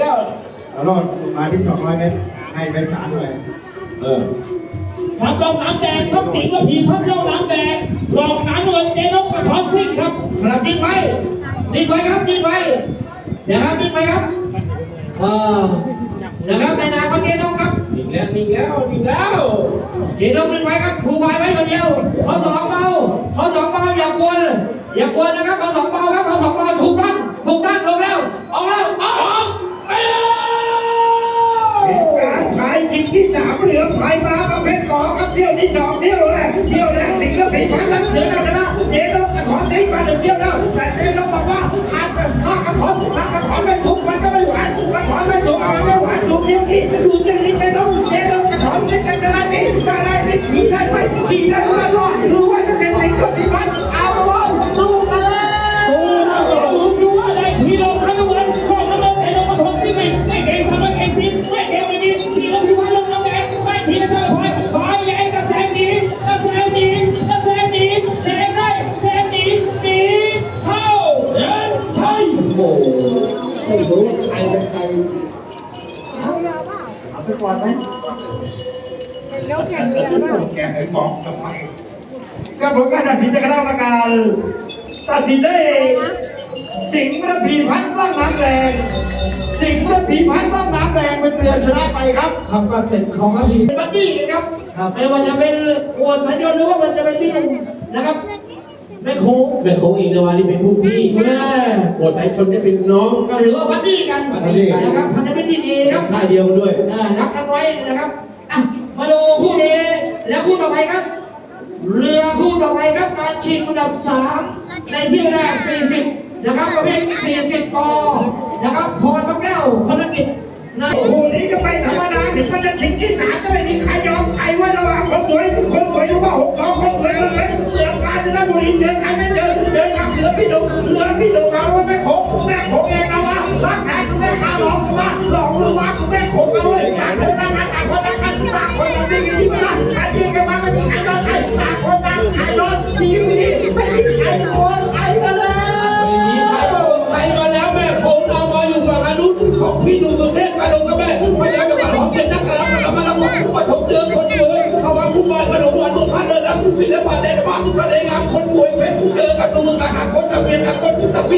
แล้วเอารอดมาที่200เมตรให้ไปสารหน่อยเออครับรองน้ำแดงครับสิงห์กับผีครับรองน้ำแดงรองน้ำเงินเจนกกระท้อนซิ่งครับครับดิ้นไว้ดิ้นไว้ครับดิ้นไว้เดี๋ยวครับดิ้นไว้ครับเออนะครับในนามของเจนกครับนิ่งแล้วนิ่งแล้วนิ่งแล้วเจนกดิ้นไว้ครับครูไว้ไว้คนเดียวเขาสองเบาเขาสองเบาอย่ากวนอย่ากวนนะครับขาสองเบาครับ ที่สามเหลือภายมาประเภทกอครับเที่ยวนี้สองเที่ยวแรกเที่ยวแรกสิงห์และผีพันนั้นเสือนาคณะเจนกกระถอนทิ้มาหนึ่งเที่ยวแล้วแต่เจนกบอกว่าถ้าถ้ากระถอนถ้ากระถอนไม่ถูกมันก็ไม่หวานกระถอนไม่ถูกมันไม่หวานดูเที่ยวนี้ดูเที่ยวนี้เจนกเจนกกระถอนทิ้กันจะได้ไหมจะได้ไหมขี่ได้ไหมขี่ได้ไหมรอดรู้ ทีละเท่าไหร่พายแรงกระแสดีกระแสดีกระแสดีแสงได้แสงดีดีเข้าเดินใช่โอ้โหไม่รู้ใครเป็นใครเอาสักวันไหมแกให้บอกทำไมก็ผลการตัดสินจากคณะกรรมการตัดสินได้สิงห์ระพีพัฒน์บ้างน้ำแดง สิงห์ระพีพัฒน์บ้างน้ำแดงเป็นเรือชนะไปครับทำการเสร็จของอาทีบัดดี้นะครับไม่ว่าจะเป็นอวดสัญญาณหรือว่ามันจะเป็นพี่นะครับแม่โค้งแม่ของอินทวานี่เป็นผู้พี่แม่ปวดไทยชนนี่เป็นน้องก็หรือว่าบัดดี้กันนะครับพันธมิตรที่ดีนะครับค่ายเดียวกันด้วยอ่ารักกันไว้นะครับอะมาดูคู่นี้แล้วคู่ต่อไปครับ เรือคู่ต่อไปครับการชิงอันดับสามในเที่ยวแรก40 นะครับประเภท40ปอนะครับพรพระแก้วพนกิจนะโอ้โหนี่ก็ไปธรรมดาถึงมันจะถึงที่สามก็ไม่มีใครยอมใครว่าระหว่างคนสวยคนสวยรู้ว่าหกน้องคนสวยมันเป็นเสือกาญจนบุรีเจอใครไม่เจอเจอกับเรือพี่ดุเรือพี่ดุเราว่าแม่โขงแม่โขงเองนะว่ารักแท้คุณแม่ข้าหลอกว่าหลอกหรือว่าคุณแม่โขงเอาเลยต่างคนต่างกันต่างคนต่างกันต่างคนต่างดีดีมาใครดีกัน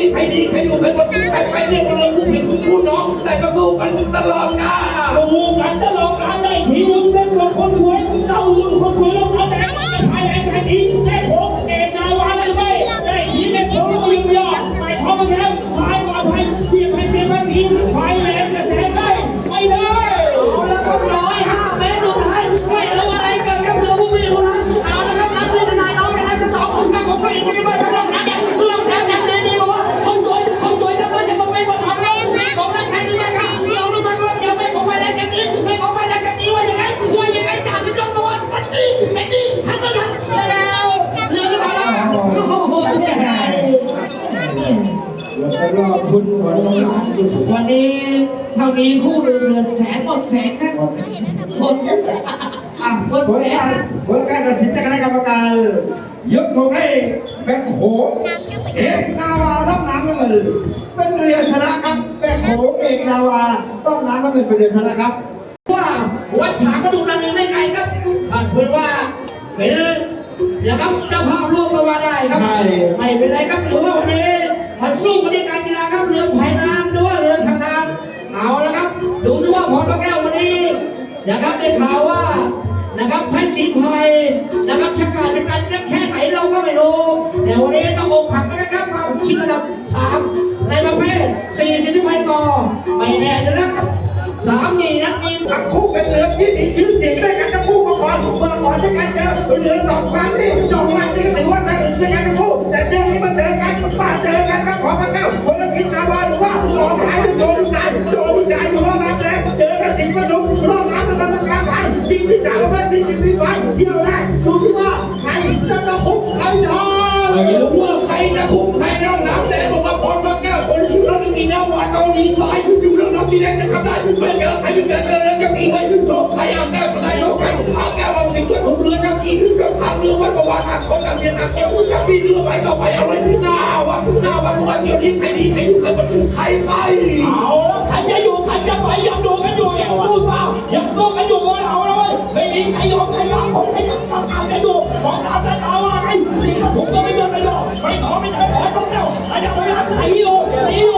ีใครดีใครอยู่ใครคนใครไปเรียกกันเลยผู้ผิดผู้น้องแต่ก็สู้กันตลอดกาลสู้กันตลอดกาลได้ทีวุ้นเส้นกับคนสวยเราวุ้น ถ้ามีคู่เดือนแสนหมดแสนครับหมดอะหมดผลแสนการผลการตัดสินจากคณะกรรมการยกธงให้แบงโขงเอกนาวารับน้ำน้ำเงินเป็นเรือชนะครับแบงโขงเอกนาวาต้องน้ำน้ำเงินเป็นเรือชนะครับ ว่าวัดฉางกระดูกดันยังไม่ไกลครับอะคือว่าเป็นนะครับเจ้าภาพร่วมมาว่าได้ครับ ใช่ ไม่เป็นไรครับถือว่าวันนี้มาสู้กันในการกีฬาครับเรือพายน้ำหรือว่าเรือทางน้ำ เอาละครับ ดูที่ว่าพรพระแก้ววันนี้นะครับได้ข่าวว่านะครับไพศรีไทยนะครับชักการชักการนักแค่ไหนเราก็ไม่รู้แต่วันนี้ต้องอกหักนะครับมาชิงอันดับสามในประเภทสี่สิบที่ก่อไม่แน่นะครับสามนี่นักมีทั้งคู่เป็นเรือที่มีชื่อเสียงด้วยกันทั้งคู่มาก่อนเมื่อก่อนที่กันเจอเรือสองครั้งนี่ ว่พี่ไปเที่ยวแรกดูที่ว่าใครจะตะคุบใครไม่รู้ว่าใครจะคุมใครเล่าน้ำแต่บอกว่าพรพระแก้วคนอยู่แล้วกินน้ำหวานเกาหลีสายอยู่แล้วน้ำที่แรกนะครับได้ไม่เจอใครเป็นเกิดเลยแล้วจะมีไว้ขึ้นโตใครเอาแก้วมาได้โลกใครเอาแก้วมาสิ่งตัวของเรือจะขี่ขึ้นกับทางเรือวัดประวัติทางคนกันเรียนทางเจ้าจะมีเรือไปก็ไปเอาไว้ที่หน้าวัดหน้าวัดวันเดียวนี้ใครดีใครอยู่ใครมันใครไปเอาแล้วใครจะไปย้ำดูกันอยู่ สู้เปล่ายังสู้กันอยู่เลยเอาเลยไม่มีใครยอมใครรับผมันต้องการกันอยู่หมอตาจะเอาอะไรสิ่งที่ผมจะไม่ยอมไม่ยอมไม่ขอไม่ขอขอต้องเดาอาจารย์พยายามตีอยู่ตียู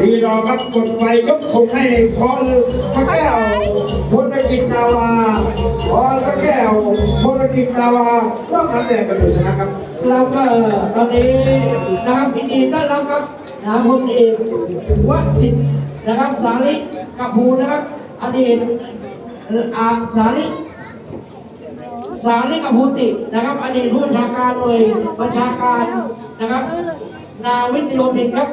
รีรอครับกดไฟยกคงให้พอพระแก้วพลกิจนาวาพอพระแก้วพลกิจนาวาต้องนันแดงกันอยู่ชนะครับแล้วก็ตอนนี้นะครับพิธีต้อนรับครับนายพลเอกวชิตนะครับสาริกัพูนะครับอดีตอาสาริสาริกัพูตินะครับอดีตผู้บัญชาการหน่วยบัญชาการนะครับนาวิทยโยธินครับ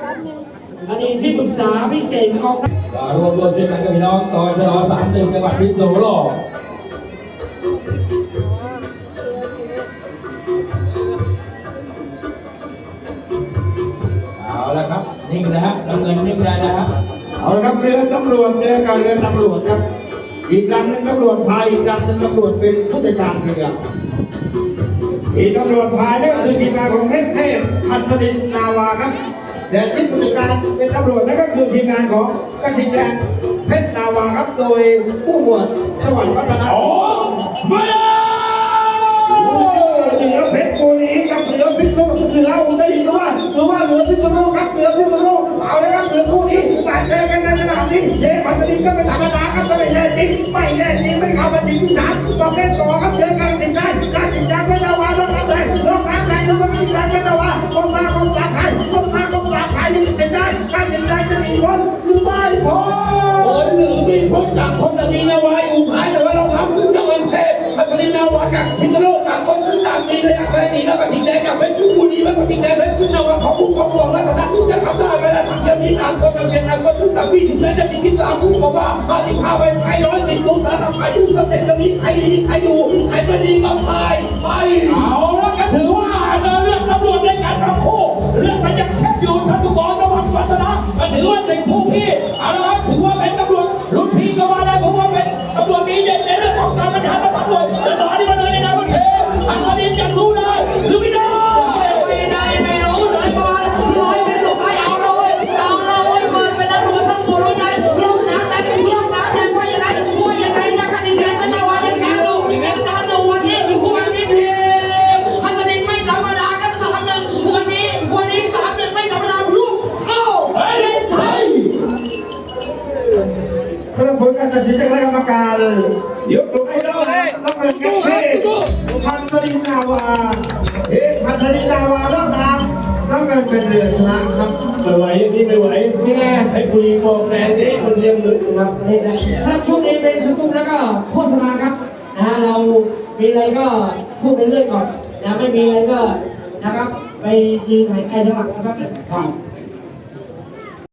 อดีตที่ปรึกษาพิเศษกองทัพก็รวมตัวช่วยกันกับพี่น้องต่อชะลอสามหนึ่งจังหวัดพิษณุโลกเอาละครับนิ่งนะฮะน้ำเงินนิ่งได้นะฮะเอาละครับเรือตำรวจเจอกับเรือตำรวจครับ อีกลำหนึ่งตำรวจพายอีกลำหนึ่งตำรวจเป็นผู้จัดการเรืออีกตำรวจพายนี่ก็คือทีมงานของเทพเทพพัศดินนาวาครับ แต่ที่ผู้จัดการเป็นตำรวจนั่นก็คือทีมงานของกระทิงแดงเพชรนาวาครับโดยผู้หมวดสวรรค์พัฒนาโอ้มาเลยเหลือเพชรบุรีกับเหลือพิษณุเหลืออุตรดิตถ์หรือว่าหรือว่าเหลือพิษณุครับเหลือพิษณุเอาเลยครับเหลือคู่นี้บาดเจอกันในสนามนี้เย้พัฒนินก็เป็นธรรมดาครับจะไม่แน่จริงไม่แน่จริงไม่เข้ามาจริงที่สามต้องเล่นต่อครับเจอกัน ต่างมีเลยอาศัยหนีแล้วก็ทิ้งแดงกับเป็นบุรีแล้วก็ทิ้งแดงเป็นขึ้นนาวาของผู้ของหลวงแล้วก็จะทำได้ไหมล่ะทำจะมีการคนทำเป็นการคนขึ้นต่างมีถึงแม้จะมีที่สามผู้บอกว่ามาที่พาไปไทยร้อยสิบลูกแล้วทำไมถึงสเต็ปตรงนี้ใครดีใครอยู่ใครไม่ดีก็พายไปเอาละก็ถือว่าเดิน คณะกรรมการยกตัวให้เราต้องเป็นแกเทพันสลินาวาเอ๊ะพันสลินาวารับน้ำน้ำเงินเป็นเรือชนะครับไม่ไหวนี่ไม่ไหวนี่ไงให้คุยบอกแฟนนี่คนเลี้ยงลึกครับนี่หละครับช่วงนี้เป็นสกุลแล้วก็โฆษณาครับนะฮะเรามีอะไรก็พูดไปเรื่อยก่อนนะไม่มีอะไรก็นะครับไปยืนหายใจสลักนะครับ